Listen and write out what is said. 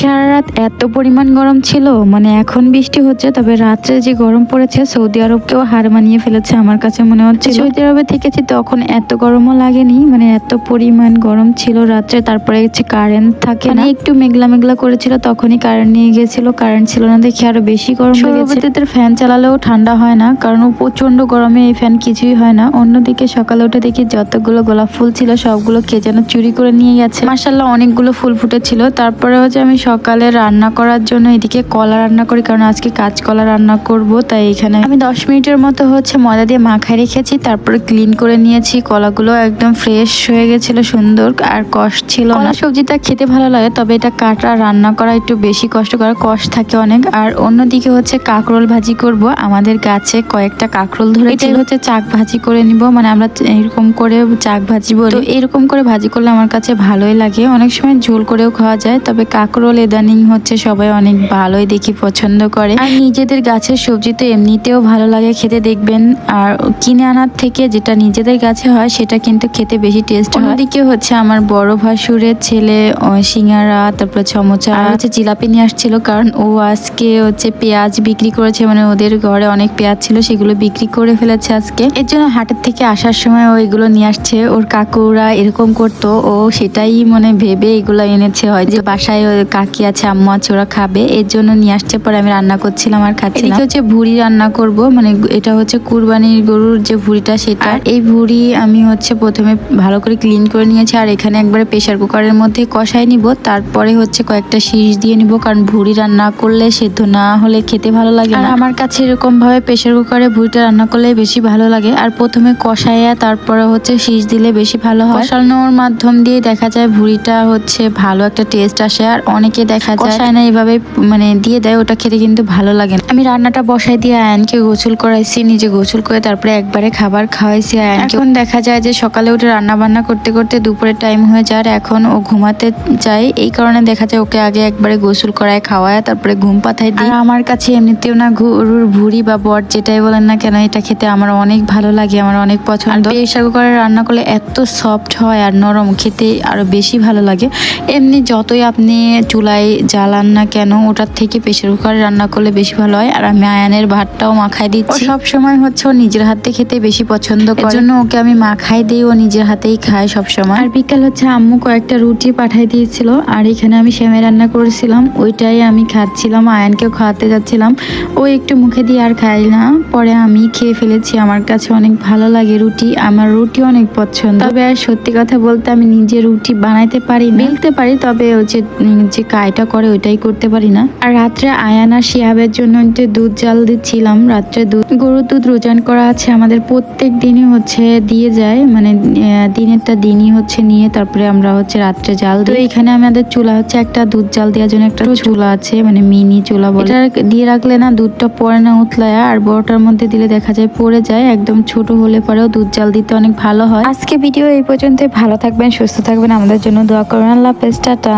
সারা রাত এত পরিমাণ গরম ছিল মানে এখন বৃষ্টি হচ্ছে তবে রাত্রে যে গরম পড়েছে সৌদি আরবকেও হার মানিয়ে ফেলেছে আমার কাছে মনে হচ্ছে। সৌদি আরবে থেকেছি তখন এত গরমও লাগেনি মানে এত পরিমাণ গরম ছিল রাত্রে তারপরে হচ্ছে কারেন্ট থাকে না। একটু মেঘলা মেঘলা করেছিল তখনই কারেন্ট নিয়ে গিয়েছিল কারেন্ট ছিল না দেখে আরও বেশি গরম লেগেছে। ফ্যান চালালেও ঠান্ডা হয় না কারণ প্রচণ্ড গরমে এই ফ্যান কিছুই হয় না। অন্যদিকে সকালে উঠে দেখি যতগুলো গোলাপ ফুল ছিল সবগুলো কে যেন চুরি করে নিয়ে গেছে। মার্শাল্লাহ অনেকগুলো ফুল ফুটেছিল। তারপরে হচ্ছে আমি সকালে রান্না করার জন্য এদিকে কলা রান্না করি, কারণ আজকে কাঁচকলা রান্না করব, তাই এখানে আমি দশ মিনিটের মতো হচ্ছে ময়দা দিয়ে মাখায় রেখেছি, তারপরে ক্লিন করে নিয়েছি, কলাগুলো একদম ফ্রেশ হয়ে গেছিল, সুন্দর, আর কষ ছিল না। সবজিটা খেতে ভালো লাগে, তবে এটা কাটা রান্না করা একটু বেশি কষ্ট করা কষ থাকে অনেক। আর অন্যদিকে হচ্ছে কাঁকরোল ভাজি করব, আমাদের গাছে কয়েকটা কাঁকরোল ধরে এটাই হচ্ছে চাক ভাজি করে নিব মানে আমরা এরকম করে চাক ভাজি বলি। এরকম করে ভাজি করলে আমার কাছে ভালোই লাগে, অনেক সময় ঝোল করেও খাওয়া যায়, তবে কাঁকরোল ইদানিং হচ্ছে সবাই অনেক ভালোই দেখি, পছন্দ করে। আর নিজেদের গাছের সবজি তো এমনিতেও ভালো লাগে খেতে, দেখবেন। আর কিনে আনার থেকে যেটা নিজেদের গাছে হয়, সেটা কিন্তু খেতে বেশি টেস্ট হয়। অন্যদিকে হচ্ছে আমার বড় ভাসুরের ছেলে সিঙ্গারা, তারপরে চমচা আর হচ্ছে জিলাপি নিয়ে আসছিল, কারণ ও আজকে হচ্ছে পেঁয়াজ বিক্রি করেছে মানে ওদের ঘরে অনেক পেঁয়াজ ছিল, সেগুলো বিক্রি করে ফেলেছে আজকে। এর জন্য হাটের থেকে আসার সময় ও এগুলো নিয়ে আসছে। ওর কাকুরা এরকম করতো, ও সেটাই মানে ভেবে এগুলো এনেছে, হয় যে বাসায় কাকি আছে আম্মু আছে ওরা খাবে। এর জন্য নিয়ে আসছে পরে আমি রান্না করছিলাম আর খাচ্ছিলাম। হচ্ছে ভুড়ি রান্না করব মানে এটা হচ্ছে কুরবানির গরুর যে ভুড়িটা সেটা। এই ভুড়ি আমি হচ্ছে প্রথমে ভালো করে ক্লিন করে নিয়েছি আর এখানে একবারে প্রেশার কুকারের মধ্যে কষাই নিব। তারপরে হচ্ছে কয়েকটা শীষ দিয়ে নিব কারণ ভুড়ি রান্না করলে সেদ্ধ না হলে খেতে ভালো লাগে আর আমার কাছে এরকম ভাবে প্রেশার কুকারে ভুড়িটা রান্না করলে বেশি ভালো লাগে। আর প্রথমে কষাইয়া তারপরে হচ্ছে শীষ দিলে বেশি ভালো হয়। কষানোর মাধ্যম দিয়ে দেখা যায় ভুড়িটা হচ্ছে ভালো একটা টেস্ট আসে আর অনেকে দেখা যায়। কষায় না এইভাবে মানে দিয়ে দেয় ওটা খেতে কিন্তু ভালো লাগে না। আমি রান্নাটা বসাই দিয়ে আয়নকে গোসল করাইছি নিজে গোসল করে তারপরে একবারে খাবার খাওয়াইছি আয়নকে। এখন দেখা যায় যে সকালে উঠে রান্না বান্না করতে করতে দুপুরের টাইম হয়ে যায় আর এখন ও ঘুমাতে যায়। এই কারণে দেখা যায় ওকে আগে একবারে গোসল করায় খাওয়ায় তারপরে ঘুম পাতায় দিই। আমার কাছে এমনিতেও না গরুর ভুড়ি বা বট যেটাই বলেন না কেন এটা খেতে আমার অনেক ভালো লাগে আমার অনেক পছন্দ। প্রেশার কুকারে রান্না করলে এত সফট হয় আর নরম খেতে আরও বেশি ভালো লাগে। এমনি যতই আপনি চুলায় জ্বালান না কেন? ওটার থেকে প্রেশার কুকারে রান্না করলে বেশি ভালো হয়। আর আমি আয়ানের ভাতটাও মাখায় দিচ্ছি। সব সময় হচ্ছে ও নিজের হাতে খেতে বেশি পছন্দ করে। জন্য ওকে আমি মাখাই দিই ও নিজের হাতেই খায় সব সময় আর বিকাল হচ্ছে আম্মু কয়েকটা রুটি পাঠাই দিয়েছিল আর এখানে আমি সেমে রান্না করেছিলাম। ওইটাই আমি খাচ্ছিলাম আয়ানকেও খাওয়াতে যাচ্ছিলাম। ও একটু মুখে দিয়ে আর খাই না। পরে আমি খেয়ে ফেলেছি। আমার কাছে অনেক ভালো লাগে রুটি। আমার রুটি অনেক পছন্দ। তবে আর সত্যি কথা বলতে আমি নিজে রুটি বানাইতে পারি না। বেলতে পারি তবে হচ্ছে যে কায়টা করে ওইটাই করতে পারি না। আর রাত্রে আয়ানা শিহাবের জন্য একটু দুধ জাল দিচ্ছিলাম, রাত্রে দুধ, গরুর দুধ রোজান করা আছে আমাদের প্রত্যেক দিনই হচ্ছে দিয়ে যায় মানে দিনেরটা দিনই হচ্ছে নিয়ে তারপরে আমরা হচ্ছে রাত্রে জাল দিই। এখানে আমাদের চুলা হচ্ছে একটা দুধ জাল দেওয়ার জন্য একটা চুলা আছে মানে মিনি চুলা বলে। এটা দিয়ে রাখলে না দুধটা পড়ে না উতলায়, আর বড়টার মধ্যে দিলে দেখা যায় পড়ে যায়, একদম ছোট হলে পরেও দুধ জাল দিতে অনেক ভালো হয়। আজকে ভিডিও এই পর্যন্ত ভালো থাকবেন, সুস্থ থাকবেন, আমাদের জন্য দোয়া করবেন, আল্লাহ হাফেজ, টাটা।